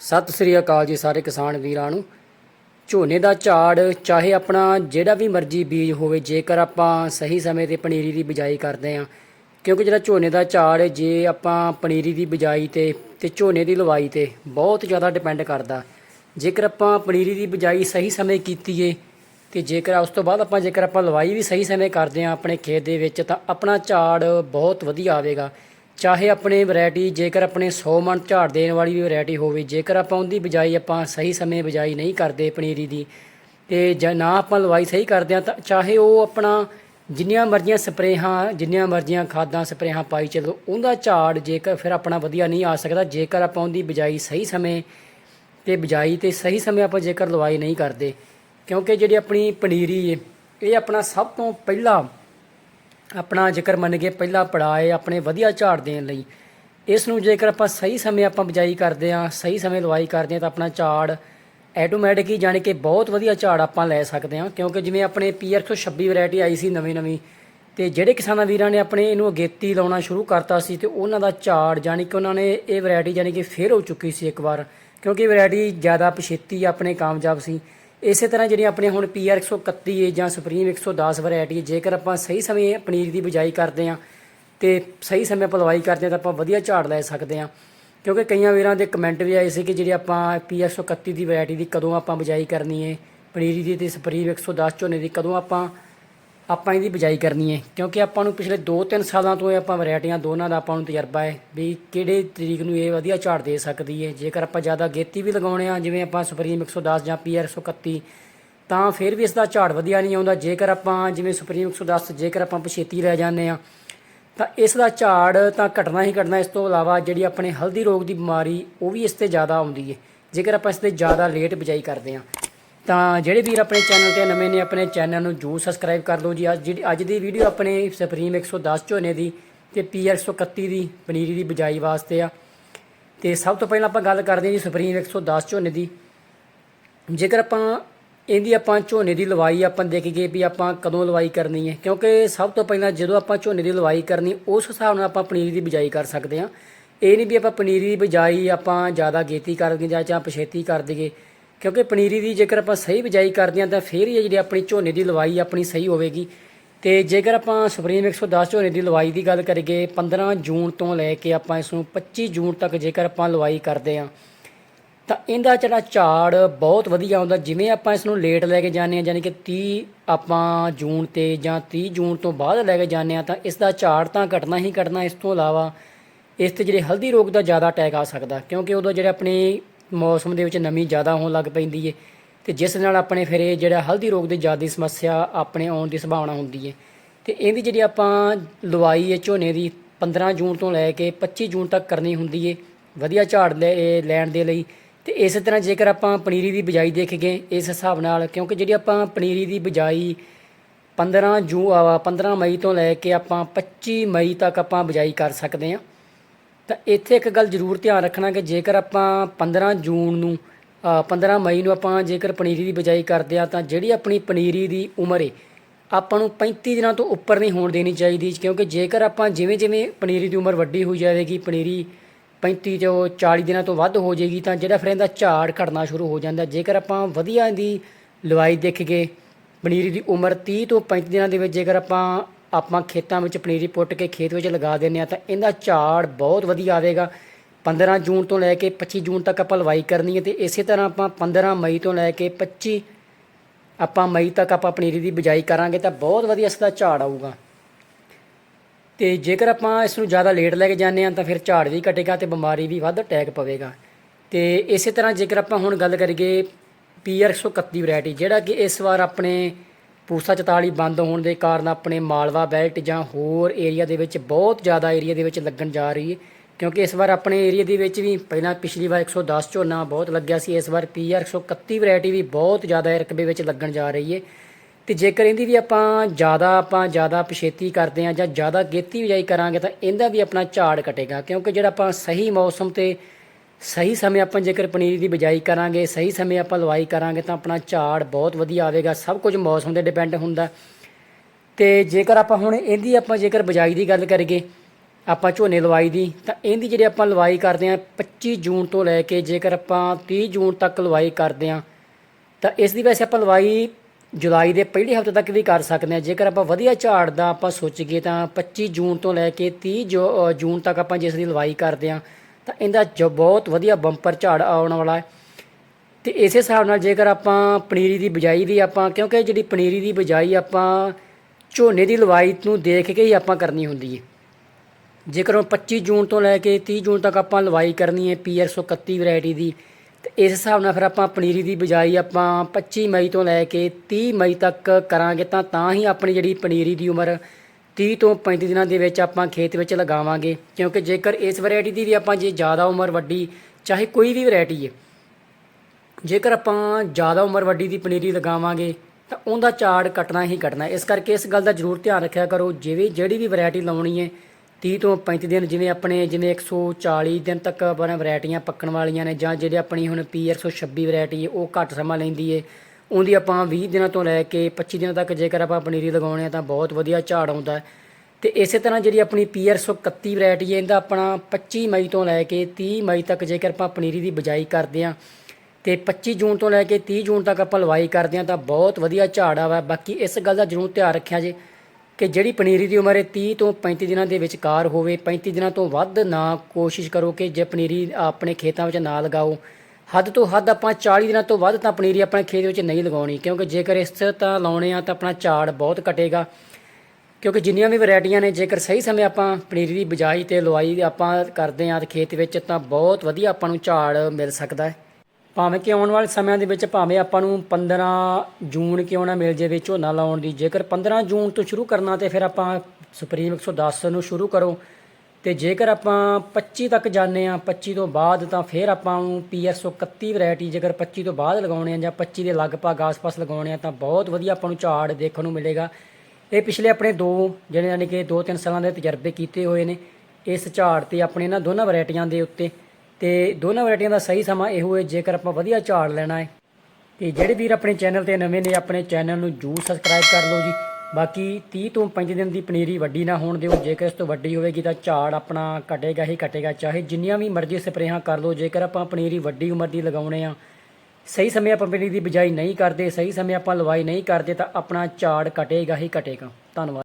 ਸਤਿ ਸ੍ਰੀ ਅਕਾਲ ਜੀ ਸਾਰੇ ਕਿਸਾਨ ਵੀਰਾਂ ਨੂੰ। ਝੋਨੇ ਦਾ ਝਾੜ, ਚਾਹੇ ਆਪਣਾ ਜਿਹੜਾ ਵੀ ਮਰਜ਼ੀ ਬੀਜ ਹੋਵੇ, ਜੇਕਰ ਆਪਾਂ ਸਹੀ ਸਮੇਂ ਤੇ ਪਨੀਰੀ ਦੀ ਬਿਜਾਈ ਕਰਦੇ ਹਾਂ। ਕਿਉਂਕਿ ਜਿਹੜਾ ਝੋਨੇ ਦਾ ਝਾੜ, ਜੇ ਆਪਾਂ ਪਨੀਰੀ ਦੀ ਬਿਜਾਈ ਤੇ ਤੇ ਝੋਨੇ ਦੀ ਲਵਾਈ ਤੇ ਬਹੁਤ ਜ਼ਿਆਦਾ ਡਿਪੈਂਡ ਕਰਦਾ। ਜੇਕਰ ਆਪਾਂ ਪਨੀਰੀ ਦੀ ਬਿਜਾਈ ਸਹੀ ਸਮੇਂ ਕੀਤੀ ਏ, ਤੇ ਜੇਕਰ ਉਸ ਤੋਂ ਬਾਅਦ ਆਪਾਂ ਜੇਕਰ ਆਪਾਂ ਲਵਾਈ ਵੀ ਸਹੀ ਸਮੇਂ ਕਰਦੇ ਹਾਂ ਆਪਣੇ ਖੇਤ ਦੇ ਵਿੱਚ, ਤਾਂ ਆਪਣਾ ਝਾੜ ਬਹੁਤ ਵਧੀਆ ਆਵੇਗਾ। ਚਾਹੇ ਆਪਣੇ ਵੈਰਾਈਟੀ ਜੇਕਰ ਆਪਣੇ 100 ਮਣ ਝਾੜ ਦੇਣ ਵਾਲੀ ਵੀ ਵੈਰਾਈਟੀ ਹੋਵੇ, ਜੇਕਰ ਆਪਾਂ ਉਹਦੀ ਬਿਜਾਈ ਆਪਾਂ ਸਹੀ ਸਮੇਂ ਬਿਜਾਈ ਨਹੀਂ ਕਰਦੇ ਪਨੀਰੀ ਦੀ, ਤੇ ਜਾਂ ਨਾ ਆਪਾਂ ਲਵਾਈ ਸਹੀ ਕਰਦੇ ਹਾਂ ਤਾਂ ਚਾਹੇ ਉਹ ਆਪਣਾ ਜਿੰਨੀਆਂ ਮਰਜ਼ੀਆਂ ਸਪਰੇਹਾਂ, ਜਿੰਨੀਆਂ ਮਰਜ਼ੀਆਂ ਖਾਦਾਂ, ਸਪਰੇਹਾਂ ਪਾਈ ਚੱਲੋ, ਉਹਦਾ ਝਾੜ ਜੇਕਰ ਫਿਰ ਆਪਣਾ ਵਧੀਆ ਨਹੀਂ ਆ ਸਕਦਾ, ਜੇਕਰ ਆਪਾਂ ਉਹਦੀ ਬਿਜਾਈ ਸਹੀ ਸਮੇਂ ਤੇ ਬਿਜਾਈ ਤੇ ਸਹੀ ਸਮੇਂ ਆਪਾਂ ਜੇਕਰ ਲਵਾਈ ਨਹੀਂ ਕਰਦੇ, ਕਿਉਂਕਿ ਜਿਹੜੀ ਆਪਣੀ ਪਨੀਰੀ ਹੈ ਇਹ ਆਪਣਾ ਸਭ ਤੋਂ ਪਹਿਲਾ ਆਪਣਾ ਜੇਕਰ ਮੰਨ ਗਏ ਪਹਿਲਾ ਪੜਾਅ ਹੈ ਆਪਣੇ ਵਧੀਆ ਝਾੜ ਦੇਣ ਲਈ। ਇਸ ਨੂੰ ਜੇਕਰ ਆਪਾਂ ਸਹੀ ਸਮੇਂ ਆਪਾਂ ਬਿਜਾਈ ਕਰਦੇ ਹਾਂ, ਸਹੀ ਸਮੇਂ ਲਵਾਈ ਕਰਦੇ ਹਾਂ ਤਾਂ ਆਪਣਾ ਝਾੜ ਆਟੋਮੈਟਿਕ ਹੀ ਜਾਣੀ ਕਿ ਬਹੁਤ ਵਧੀਆ ਝਾੜ ਆਪਾਂ ਲੈ ਸਕਦੇ ਹਾਂ, ਕਿਉਂਕਿ ਜਿਵੇਂ ਆਪਣੇ ਪੀਆਰ 126 ਵੈਰਾਈਟੀ ਆਈ ਸੀ ਨਵੀਂ ਨਵੀਂ, ਤੇ ਜਿਹੜੇ ਕਿਸਾਨਾਂ ਵੀਰਾਂ ਨੇ ਆਪਣੇ ਇਹਨੂੰ ਅਗੇਤੀ ਲਾਉਣਾ ਸ਼ੁਰੂ ਕਰਤਾ ਸੀ ਤੇ ਉਹਨਾਂ ਦਾ ਝਾੜ ਜਾਣੀ ਕਿ ਉਹਨਾਂ ਨੇ ਇਹ ਵੈਰਾਈਟੀ ਜਾਣੀ ਕਿ ਫੇਰ ਹੋ ਚੁੱਕੀ ਸੀ ਇੱਕ ਵਾਰ, ਕਿਉਂਕਿ ਵੈਰਾਈਟੀ ਜ਼ਿਆਦਾ ਪਛੇਤੀ ਆਪਣੇ ਕਾਮਯਾਬ ਸੀ। ਇਸੇ ਤਰ੍ਹਾਂ ਜਿਹੜੀਆਂ ਆਪਣੀਆਂ ਹੁਣ ਪੀਆਰ 131 ਹੈ ਜਾਂ ਸੁਪਰੀਮ 110 ਵੈਰਾਈਟੀ ਹੈ ਜੇਕਰ ਆਪਾਂ ਸਹੀ ਸਮੇਂ ਪਨੀਰ ਦੀ ਬਿਜਾਈ ਕਰਦੇ ਹਾਂ ਤੇ ਸਹੀ ਸਮੇਂ ਆਪਾਂ ਲਵਾਈ ਕਰਦੇ ਹਾਂ ਤਾਂ ਆਪਾਂ ਵਧੀਆ ਝਾੜ ਲੈ ਸਕਦੇ ਹਾਂ ਕਿਉਂਕਿ ਕਈਆਂ ਵੀਰਾਂ ਦੇ ਕਮੈਂਟ ਵੀ ਆਏ ਸੀ ਕਿ ਜਿਹੜੀ ਆਪਾਂ ਪੀਆਰ 131 ਦੀ ਵੈਰਾਈਟੀ ਦੀ ਕਦੋਂ ਆਪਾਂ ਬਿਜਾਈ ਕਰਨੀ ਹੈ ਪਨੀਰੀ ਦੀ ਤੇ ਸੁਪਰੀਮ 110 ਝੋਨੇ ਦੀ ਕਦੋਂ ਆਪਾਂ ਆਪਾਂ ਇਹਦੀ ਬਿਜਾਈ ਕਰਨੀ ਹੈ, ਕਿਉਂਕਿ ਆਪਾਂ ਨੂੰ ਪਿਛਲੇ 2-3 ਸਾਲਾਂ ਤੋਂ ਇਹ ਆਪਾਂ ਵੈਰਾਈਟੀਆਂ ਦੋਨਾਂ ਦਾ ਆਪਾਂ ਨੂੰ ਤਜਰਬਾ ਹੈ ਵੀ ਕਿਹੜੇ ਤਰੀਕ ਨੂੰ ਇਹ ਵਧੀਆ ਝਾੜ ਦੇ ਸਕਦੀ ਹੈ। ਜੇਕਰ ਆਪਾਂ ਜ਼ਿਆਦਾ ਗੇਤੀ ਵੀ ਲਗਾਉਣੇ ਆ, ਜਿਵੇਂ ਆਪਾਂ ਸੁਪਰੀਮ 110 ਜਾਂ ਪੀਆਰ 131 ਤਾਂ ਫਿਰ ਵੀ ਇਸ ਦਾ ਝਾੜ ਵਧੀਆ ਨਹੀਂ ਆਉਂਦਾ। ਜੇਕਰ ਆਪਾਂ ਜਿਵੇਂ ਸੁਪਰੀਮ 110 ਜੇਕਰ ਆਪਾਂ ਪਛੇਤੀ ਲੈ ਜਾਂਦੇ ਆ, ਤਾਂ ਇਸ ਦਾ ਝਾੜ ਤਾਂ ਘਟਣਾ ਹੀ ਘਟਣਾ। ਇਸ ਤੋਂ ਇਲਾਵਾ ਜਿਹੜੀ ਆਪਣੇ ਹਲਦੀ ਰੋਗ ਦੀ ਬਿਮਾਰੀ, ਉਹ ਵੀ ਇਸ ਤੇ ਜ਼ਿਆਦਾ ਆਉਂਦੀ ਹੈ। ਜੇਕਰ ਆਪਾਂ ਇਸ ਤੇ ਜ਼ਿਆਦਾ ਲੇਟ ਬਿਜਾਈ ਕਰਦੇ ਆ ਤਾਂ ਜਿਹੜੇ ਵੀਰ ਆਪਣੇ ਚੈਨਲ ਤੇ ਨਵੇਂ ਨੇ, ਆਪਣੇ ਚੈਨਲ ਨੂੰ ਜਰੂਰ ਸਬਸਕ੍ਰਾਈਬ ਕਰ ਲਓ ਜੀ। ਅੱਜ ਜਿਹੜੀ ਅੱਜ ਦੀ ਵੀਡੀਓ ਆਪਣੇ ਸੁਪਰੀਮ 110 ਝੋਨੇ ਦੀ ਤੇ ਪੀਆਰ 131 ਦੀ ਪਨੀਰੀ ਦੀ ਬਿਜਾਈ ਵਾਸਤੇ ਆ। ਤੇ ਸਭ ਤੋਂ ਪਹਿਲਾਂ ਆਪਾਂ ਗੱਲ ਕਰਦੇ ਹਾਂ ਜੀ ਸੁਪਰੀਮ 110 ਝੋਨੇ ਦੀ। ਜੇਕਰ ਆਪਾਂ ਇਹਦੀ ਆਪਾਂ ਝੋਨੇ ਦੀ ਲਵਾਈ ਆਪਾਂ ਦੇਖੀਏ ਵੀ ਆਪਾਂ ਕਦੋਂ ਲਵਾਈ ਕਰਨੀ ਹੈ, ਕਿਉਂਕਿ ਸਭ ਤੋਂ ਪਹਿਲਾਂ ਜਦੋਂ ਆਪਾਂ ਝੋਨੇ ਦੀ ਲਵਾਈ ਕਰਨੀ, ਉਸ ਹਿਸਾਬ ਨਾਲ ਆਪਾਂ ਪਨੀਰੀ ਦੀ ਬਿਜਾਈ ਕਰ ਸਕਦੇ ਹਾਂ। ਇਹ ਨਹੀਂ ਵੀ ਆਪਾਂ ਪਨੀਰੀ ਦੀ ਬਿਜਾਈ ਆਪਾਂ ਜ਼ਿਆਦਾ ਗੇਤੀ ਕਰ ਦਈਏ ਜਾਂ ਜਾਂ ਪਛੇਤੀ ਕਰ ਦਈਏ। ਕਿਉਂਕਿ ਪਨੀਰੀ ਦੀ ਜੇਕਰ ਆਪਾਂ ਸਹੀ ਬਿਜਾਈ ਕਰਦੇ ਹਾਂ ਤਾਂ ਫਿਰ ਹੀ ਇਹ ਜਿਹੜੀ ਆਪਣੀ ਝੋਨੇ ਦੀ ਲਵਾਈ ਆਪਣੀ ਸਹੀ ਹੋਵੇਗੀ। ਤੇ ਜੇਕਰ ਆਪਾਂ ਸੁਪਰੀਮ 110 ਝੋਨੇ ਦੀ ਲਵਾਈ ਦੀ ਗੱਲ ਕਰੀਏ 15 ਜੂਨ ਤੋਂ ਲੈ ਕੇ ਆਪਾਂ ਇਸ ਨੂੰ 25 ਜੂਨ ਤੱਕ ਜੇਕਰ ਆਪਾਂ ਲਵਾਈ ਕਰਦੇ ਹਾਂ, ਤਾਂ ਇਹਦਾ ਜਿਹੜਾ ਝਾੜ ਬਹੁਤ ਵਧੀਆ ਆਉਂਦਾ। ਜਿਵੇਂ ਆਪਾਂ ਇਸ ਨੂੰ ਲੇਟ ਲੈ ਕੇ ਜਾਂਦੇ ਹਾਂ, ਯਾਨੀ ਕਿ 30 ਆਪਾਂ ਜੂਨ ਤੇ ਜਾਂ 30 ਜੂਨ ਤੋਂ ਬਾਅਦ ਲੈ ਕੇ ਜਾਂਦੇ ਹਾਂ, ਤਾਂ ਇਸ ਦਾ ਝਾੜ ਤਾਂ ਘਟਣਾ ਹੀ ਘਟਣਾ। ਇਸ ਤੋਂ ਇਲਾਵਾ ਇਸ ਤੇ ਜਿਹੜੇ ਹਲਦੀ ਰੋਗ ਦਾ ਜ਼ਿਆਦਾ ਅਟੈਕ ਆ ਸਕਦਾ, ਕਿਉਂਕਿ ਉਦੋਂ ਜਿਹੜੇ ਆਪਣੇ ਮੌਸਮ ਦੇ ਵਿੱਚ ਨਮੀ ਜ਼ਿਆਦਾ ਹੋਣ ਲੱਗ ਪੈਂਦੀ ਹੈ ਤੇ ਜਿਸ ਨਾਲ ਆਪਣੇ ਫਿਰ ਇਹ ਜਿਹੜਾ ਹਲਦੀ ਰੋਗ ਦੀ ਜ਼ਿਆਦਾ ਸਮੱਸਿਆ ਆਪਣੇ ਆਉਣ ਦੀ ਸੰਭਾਵਨਾ ਹੁੰਦੀ ਹੈ ਤੇ ਇਹਦੀ ਜਿਹੜੀ ਆਪਾਂ ਲਵਾਈ ਹੈ ਝੋਨੇ ਦੀ 15 ਜੂਨ ਤੋਂ ਲੈ ਕੇ 25 ਜੂਨ ਤੱਕ ਕਰਨੀ ਹੁੰਦੀ ਹੈ ਵਧੀਆ ਝਾੜ ਲੈ ਇਹ ਲੈਣ ਦੇ ਲਈ। ਤੇ ਇਸੇ ਤਰ੍ਹਾਂ ਜੇਕਰ ਆਪਾਂ ਪਨੀਰੀ ਦੀ ਬਿਜਾਈ ਦੇਖੀਏ ਇਸ ਹਿਸਾਬ ਨਾਲ, ਕਿਉਂਕਿ ਜਿਹੜੀ ਆਪਾਂ ਪਨੀਰੀ ਦੀ ਬਿਜਾਈ 15 ਜੂ ਆ 15 ਮਈ ਤੋਂ ਲੈ ਕੇ ਆਪਾਂ 25 ਮਈ ਤੱਕ ਆਪਾਂ ਬਿਜਾਈ ਕਰ ਸਕਦੇ ਹਾਂ ਤਾਂ ਇੱਥੇ ਇੱਕ ਗੱਲ ਜ਼ਰੂਰ ਧਿਆਨ ਰੱਖਣਾ ਕਿ ਜੇਕਰ ਆਪਾਂ 15 ਜੂਨ ਨੂੰ ਅ, 15 ਮਈ ਨੂੰ ਆਪਾਂ ਜੇਕਰ ਪਨੀਰੀ ਦੀ ਬਿਜਾਈ ਕਰਦੇ ਆ ਤਾਂ ਜਿਹੜੀ ਆਪਣੀ ਪਨੀਰੀ ਦੀ ਉਮਰ ਹੈ ਆਪਾਂ ਨੂੰ 35 ਦਿਨਾਂ ਤੋਂ ਉੱਪਰ ਨਹੀਂ ਹੋਣ ਦੇਣੀ ਚਾਹੀਦੀ ਕਿਉਂਕਿ ਜੇਕਰ ਆਪਾਂ ਜਿਵੇਂ ਜਿਵੇਂ ਪਨੀਰੀ ਦੀ ਉਮਰ ਵੱਡੀ ਹੋ ਜਾਵੇਗੀ ਪਨੀਰੀ 35 ਤੋਂ 40 ਦਿਨਾਂ ਤੋਂ ਵੱਧ ਹੋ ਜਾਏਗੀ ਤਾਂ ਜਿਹੜਾ ਫਿਰ ਇਹਦਾ ਝਾੜ ਘਟਣਾ ਸ਼ੁਰੂ ਹੋ ਜਾਂਦਾ। ਜੇਕਰ ਆਪਾਂ ਵਧੀਆ ਇਹਦੀ ਲਵਾਈ ਦੇਖੀਏ ਪਨੀਰੀ ਦੀ ਉਮਰ 30 ਤੋਂ 35 ਦਿਨਾਂ ਦੇ ਵਿੱਚ ਜੇਕਰ ਆਪਾਂ ਆਪਾਂ ਖੇਤਾਂ ਵਿੱਚ ਪਨੀਰੀ ਪੁੱਟ ਕੇ ਖੇਤ ਵਿੱਚ ਲਗਾ ਦਿੰਦੇ ਆ ਤਾਂ ਇਹਦਾ ਝਾੜ ਬਹੁਤ ਵਧੀਆ ਆਵੇਗਾ। 15 ਜੂਨ ਤੋਂ ਲੈ ਕੇ 25 ਜੂਨ ਤੱਕ ਆਪਾਂ ਲਵਾਈ ਕਰਨੀ ਹੈ ਤੇ ਇਸੇ ਤਰ੍ਹਾਂ ਆਪਾਂ 15 ਮਈ ਤੋਂ ਲੈ ਕੇ 25 ਆਪਾਂ ਮਈ ਤੱਕ ਆਪਾਂ ਪਨੀਰੀ ਦੀ ਬਿਜਾਈ ਕਰਾਂਗੇ ਤਾਂ ਬਹੁਤ ਵਧੀਆ ਇਸ ਦਾ ਝਾੜ ਆਊਗਾ। ਤੇ ਜੇਕਰ ਆਪਾਂ ਇਸ ਨੂੰ ਜ਼ਿਆਦਾ ਲੇਟ ਲੈ ਕੇ ਜਾਂਦੇ ਹਾਂ ਤਾਂ ਫਿਰ ਝਾੜ ਵੀ ਘਟੇਗਾ ਤੇ ਬਿਮਾਰੀ ਵੀ ਵੱਧ ਅਟੈਕ ਪਵੇਗਾ। ਤੇ ਇਸੇ ਤਰ੍ਹਾਂ ਜੇਕਰ ਆਪਾਂ ਹੁਣ ਗੱਲ ਕਰੀਏ ਪੀਆਰ 131 ਵੈਰਾਈਟੀ, ਜਿਹੜਾ ਕਿ ਇਸ ਵਾਰ ਆਪਣੇ ਪੂਸਾ 44 ਬੰਦ ਹੋਣ ਦੇ ਕਾਰਨ ਆਪਣੇ ਮਾਲਵਾ ਬੈਲਟ ਜਾਂ ਹੋਰ ਏਰੀਆ ਦੇ ਵਿੱਚ ਬਹੁਤ ਜ਼ਿਆਦਾ ਏਰੀਆ ਦੇ ਵਿੱਚ ਲੱਗਣ ਜਾ ਰਹੀ ਹੈ। ਕਿਉਂਕਿ ਇਸ ਵਾਰ ਆਪਣੇ ਏਰੀਆ ਦੇ ਵਿੱਚ ਵੀ ਪਹਿਲਾਂ ਪਿਛਲੀ ਵਾਰ 110 ਝੋਨਾ ਬਹੁਤ ਲੱਗਿਆ ਸੀ, ਇਸ ਵਾਰ ਪੀਆਰ 131 ਵੈਰਾਈਟੀ ਵੀ ਬਹੁਤ ਜ਼ਿਆਦਾ ਰਕਬੇ ਵਿੱਚ ਲੱਗਣ ਜਾ ਰਹੀ ਹੈ। ਤੇ ਜੇਕਰ ਇਹਦੀ ਵੀ ਆਪਾਂ ਜ਼ਿਆਦਾ ਆਪਾਂ ਜ਼ਿਆਦਾ ਪਛੇਤੀ ਕਰਦੇ ਹਾਂ ਜਾਂ ਜ਼ਿਆਦਾ ਗੇਤੀ ਬਿਜਾਈ ਕਰਾਂਗੇ ਤਾਂ ਇਹਦਾ ਵੀ ਆਪਣਾ ਝਾੜ ਘਟੇਗਾ। ਕਿਉਂਕਿ ਜਿਹੜਾ ਆਪਾਂ ਸਹੀ ਮੌਸਮ ਤੇ ਸਹੀ ਸਮੇਂ ਆਪਾਂ ਜੇਕਰ ਪਨੀਰ ਦੀ ਬਿਜਾਈ ਕਰਾਂਗੇ, ਸਹੀ ਸਮੇਂ ਆਪਾਂ ਲਵਾਈ ਕਰਾਂਗੇ ਤਾਂ ਆਪਣਾ ਝਾੜ ਬਹੁਤ ਵਧੀਆ ਆਵੇਗਾ, ਸਭ ਕੁਝ ਮੌਸਮ ਤੇ ਡਿਪੈਂਡ ਹੁੰਦਾ। ਤੇ ਜੇਕਰ ਆਪਾਂ ਹੁਣ ਇਹਦੀ ਆਪਾਂ ਜੇਕਰ ਬਿਜਾਈ ਦੀ ਗੱਲ ਕਰੀਏ, ਆਪਾਂ ਝੋਨੇ ਲਵਾਈ ਦੀ, ਤਾਂ ਇਹਦੀ ਜਿਹੜੀ ਆਪਾਂ ਲਵਾਈ ਕਰਦੇ ਆ 25 ਜੂਨ ਤੋਂ ਲੈ ਕੇ ਜੇਕਰ ਆਪਾਂ 30 ਜੂਨ ਤੱਕ ਲਵਾਈ ਕਰਦੇ ਆ ਤਾਂ ਇਸ ਦੀ ਵੈਸੇ ਆਪਾਂ ਲਵਾਈ ਜੁਲਾਈ ਦੇ ਪਹਿਲੇ ਹਫ਼ਤੇ ਤੱਕ ਵੀ ਕਰ ਸਕਦੇ ਆ ਜੇਕਰ ਆਪਾਂ ਵਧੀਆ ਝਾੜ ਦਾ ਆਪਾਂ ਸੋਚੀਏ ਤਾਂ 25 ਜੂਨ ਤੋਂ ਲੈ ਕੇ 30 ਜੋ ਜੂਨ ਤੱਕ ਆਪਾਂ ਜਿਸ ਦੀ ਲਵਾਈ ਕਰਦੇ ਆ ਤਾਂ ਇਹਦਾ ਜੋ ਬਹੁਤ ਵਧੀਆ ਬੰਪਰ ਝਾੜ ਆਉਣ ਵਾਲਾ ਹੈ। ਤੇ ਇਸੇ ਹਿਸਾਬ ਨਾਲ ਜੇਕਰ ਆਪਾਂ ਪਨੀਰੀ ਦੀ ਬਿਜਾਈ ਦੀ ਆਪਾਂ, ਕਿਉਂਕਿ ਜਿਹੜੀ ਪਨੀਰੀ ਦੀ ਬਿਜਾਈ ਆਪਾਂ ਝੋਨੇ ਦੀ ਲਵਾਈ ਨੂੰ ਦੇਖ ਕੇ ਹੀ ਆਪਾਂ ਕਰਨੀ ਹੁੰਦੀ ਹੈ। ਜੇਕਰ ਹੁਣ 25 ਜੂਨ ਤੋਂ ਲੈ ਕੇ 30 ਜੂਨ ਤੱਕ ਆਪਾਂ ਲਵਾਈ ਕਰਨੀ ਹੈ ਪੀਆਰ 131 ਵੈਰਾਈਟੀ ਦੀ, ਤੇ ਇਸ ਹਿਸਾਬ ਨਾਲ ਫਿਰ ਆਪਾਂ ਪਨੀਰੀ ਦੀ ਬਿਜਾਈ ਆਪਾਂ 25 ਮਈ ਤੋਂ ਲੈ ਕੇ 30 ਮਈ ਤੱਕ ਕਰਾਂਗੇ ਤਾਂ ਤਾਂ ਹੀ ਆਪਣੀ ਜਿਹੜੀ ਪਨੀਰੀ ਦੀ ਉਮਰ 30 ਤੋਂ 35 ਦਿਨਾਂ ਦੇ ਵਿੱਚ ਆਪਾਂ ਖੇਤ ਵਿੱਚ ਲਗਾਵਾਂਗੇ, ਕਿਉਂਕਿ ਜੇਕਰ ਇਸ ਵੈਰਾਈਟੀ ਦੀ ਵੀ ਆਪਾਂ ਜੇ ਜ਼ਿਆਦਾ ਉਮਰ ਵੱਡੀ, ਚਾਹੇ ਕੋਈ ਵੀ ਵੈਰਾਈਟੀ ਹੈ ਜੇਕਰ ਆਪਾਂ ਜ਼ਿਆਦਾ ਉਮਰ ਵੱਡੀ ਦੀ ਪਨੀਰੀ ਲਗਾਵਾਂਗੇ, ਤਾਂ ਉਹਦਾ ਝਾੜ ਕੱਟਣਾ ਹੀ ਕੱਟਣਾ ਇਸ ਕਰਕੇ ਇਸ ਗੱਲ ਦਾ ਜ਼ਰੂਰ ਧਿਆਨ ਰੱਖਿਆ ਕਰੋ, ਜਿਵੇਂ ਜਿਹੜੀ ਵੀ ਵੈਰਾਈਟੀ ਲਾਉਣੀ ਹੈ 30 ਤੋਂ 35 ਦਿਨ ਜਿਵੇਂ ਆਪਣੇ, ਜਿਵੇਂ 140 ਦਿਨ ਤੱਕ ਆਪਣਾ ਵੈਰਾਈਟੀਆਂ ਪੱਕਣ ਵਾਲੀਆਂ ਨੇ, ਜਾਂ ਜਿਹੜੇ ਆਪਣੀ ਹੁਣ ਪੀ 126 ਵੈਰਾਈਟੀ ਹੈ ਉਹ ਘੱਟ ਸਮਾਂ ਲੈਂਦੀ ਹੈ ਉਹਦੀ ਆਪਾਂ 20 ਦਿਨਾਂ ਤੋਂ ਲੈ ਕੇ 25 ਦਿਨਾਂ ਤੱਕ ਜੇਕਰ ਆਪਾਂ ਪਨੀਰੀ ਲਗਾਉਣੇ ਆ ਤਾਂ ਬਹੁਤ ਵਧੀਆ ਝਾੜ ਆਉਂਦਾ ਹੈ। ਤੇ ਇਸੇ ਤਰ੍ਹਾਂ ਜਿਹੜੀ ਆਪਣੀ ਪੀ 131 ਵੈਰਾਈਟੀ ਹੈ, ਇਹਦਾ ਆਪਣਾ 25 ਮਈ ਤੋਂ ਲੈ ਕੇ 30 ਮਈ ਤੱਕ ਜੇਕਰ ਆਪਾਂ ਪਨੀਰੀ ਦੀ ਬਿਜਾਈ ਕਰਦੇ ਆ ਤੇ 25 ਜੂਨ ਤੋਂ ਲੈ ਕੇ 30 ਜੂਨ ਤੱਕ ਆਪਾਂ ਲਵਾਈ ਕਰਦੇ ਆ ਤਾਂ ਬਹੁਤ ਵਧੀਆ ਝਾੜ ਆਵਾ ਬਾਕੀ ਇਸ ਗੱਲ ਦਾ ਜ਼ਰੂਰ ਧਿਆਨ ਰੱਖਿਆ ਜੇ ਕਿ ਜਿਹੜੀ ਪਨੀਰੀ ਦੀ ਉਮਰ ਹੈ 30 ਤੋਂ 35 ਦਿਨਾਂ ਦੇ ਵਿਚਕਾਰ ਹੋਵੇ 35 ਦਿਨਾਂ ਤੋਂ ਵੱਧ ਨਾ ਕੋਸ਼ਿਸ਼ ਕਰੋ ਕਿ ਜੇ ਪਨੀਰੀ ਆਪਣੇ ਖੇਤਾਂ ਵਿੱਚ ਨਾ ਲਗਾਓ। ਹੱਦ ਤੋਂ ਹੱਦ ਆਪਾਂ 40 ਦਿਨਾਂ ਤੋਂ ਵੱਧ ਤਾਂ ਪਨੀਰੀ ਆਪਣੇ ਖੇਤ ਵਿੱਚ ਨਹੀਂ ਲਗਾਉਣੀ, ਕਿਉਂਕਿ ਜੇਕਰ ਇਸ ਤਾਂ ਲਾਉਣੇ ਆ ਤਾਂ ਆਪਣਾ ਝਾੜ ਬਹੁਤ ਘਟੇਗਾ। ਕਿਉਂਕਿ ਜਿੰਨੀਆਂ ਵੀ ਵੈਰਾਈਟੀਆਂ ਨੇ, ਜੇਕਰ ਸਹੀ ਸਮੇਂ ਆਪਾਂ ਪਨੀਰੀ ਦੀ ਬਿਜਾਈ ਤੇ ਲਵਾਈ ਆਪਾਂ ਕਰਦੇ ਹਾਂ ਖੇਤ ਵਿੱਚ ਤਾਂ ਬਹੁਤ ਵਧੀਆ ਆਪਾਂ ਨੂੰ ਝਾੜ ਮਿਲ ਸਕਦਾ ਹੈ। ਭਾਵੇਂ ਕਿ ਆਉਣ ਵਾਲੇ ਸਮਿਆਂ ਦੇ ਵਿੱਚ ਭਾਵੇਂ ਆਪਾਂ ਨੂੰ 15 ਜੂਨ ਕਿਉਂ ਨਾ ਮਿਲ ਜਾਵੇ ਝੋਨਾ ਲਾਉਣ ਦੀ, ਜੇਕਰ 15 ਜੂਨ ਤੋਂ ਸ਼ੁਰੂ ਕਰਨਾ ਤੇ ਫਿਰ ਆਪਾਂ ਸੁਪਰੀਮ 110 ਨੂੰ ਸ਼ੁਰੂ ਕਰੋ ਤੇ ਜੇਕਰ ਆਪਾਂ 25 ਤੱਕ ਜਾਂਦੇ ਆ 25 ਤੋਂ ਬਾਅਦ ਤਾਂ ਫਿਰ ਆਪਾਂ ਨੂੰ ਪੀਐਸ 131 ਵੈਰਾਈਟੀ ਜੇਕਰ 25 ਤੋਂ ਬਾਅਦ ਲਗਾਉਣੇ ਆ ਜਾਂ 25 ਦੇ ਲਗਭਗ ਆਸ-ਪਾਸ ਲਗਾਉਣੇ ਆ ਤਾਂ ਬਹੁਤ ਵਧੀਆ ਆਪਾਂ ਨੂੰ ਝਾੜ ਦੇਖਣ ਨੂੰ ਮਿਲੇਗਾ। ਇਹ ਪਿਛਲੇ ਆਪਣੇ ਦੋ, ਜਿਹੜੇ ਯਾਨੀ ਕਿ 2-3 ਸਾਲਾਂ ਦੇ ਤਜਰਬੇ ਕੀਤੇ ਹੋਏ ਨੇ, ਇਸ ਝਾੜ ਤੇ ਆਪਣੇ ਇਹਨਾਂ ਦੋਨਾਂ ਵੈਰਾਈਟੀਆਂ ਦੇ ਉੱਤੇ। ਤੇ ਦੋਨਾਂ ਵੈਰਾਈਟੀਆਂ ਦਾ ਸਹੀ ਸਮਾਂ ਇਹੋ ਹੈ, ਜੇਕਰ ਆਪਾਂ ਵਧੀਆ ਝਾੜ ਲੈਣਾ ਹੈ ਤੇ ਜਿਹੜੇ ਵੀਰ ਆਪਣੇ ਚੈਨਲ ਤੇ ਨਵੇਂ ਨੇ, ਆਪਣੇ ਚੈਨਲ ਨੂੰ ਜਰੂਰ ਸਬਸਕ੍ਰਾਈਬ ਕਰ ਲਓ ਜੀ। ਬਾਕੀ 30 ਤੋਂ 35 ਦਿਨ ਦੀ ਪਨੀਰੀ ਵੱਡੀ ਨਾ ਹੋਣ ਦਿਓ, ਜੇਕਰ ਇਸ ਤੋਂ ਵੱਡੀ ਹੋਵੇਗੀ ਤਾਂ ਝਾੜ ਆਪਣਾ ਘਟੇਗਾ ਹੀ ਘਟੇਗਾ, ਚਾਹੇ ਜਿੰਨੀਆਂ ਵੀ ਮਰਜ਼ੀ ਸਪਰੇਹਾਂ ਕਰ ਲਓ, ਜੇਕਰ ਆਪਾਂ ਪਨੀਰੀ ਵੱਡੀ ਉਮਰ ਦੀ ਲਗਾਉਣੇ ਆ, ਸਹੀ ਸਮੇਂ ਆਪਾਂ ਪਨੀਰੀ ਦੀ ਬਿਜਾਈ ਨਹੀਂ ਕਰਦੇ, ਸਹੀ ਸਮੇਂ ਆਪਾਂ ਲਵਾਈ ਨਹੀਂ ਕਰਦੇ, ਤਾਂ ਆਪਣਾ ਝਾੜ ਘਟੇਗਾ ਹੀ ਘਟੇਗਾ। ਧੰਨਵਾਦ।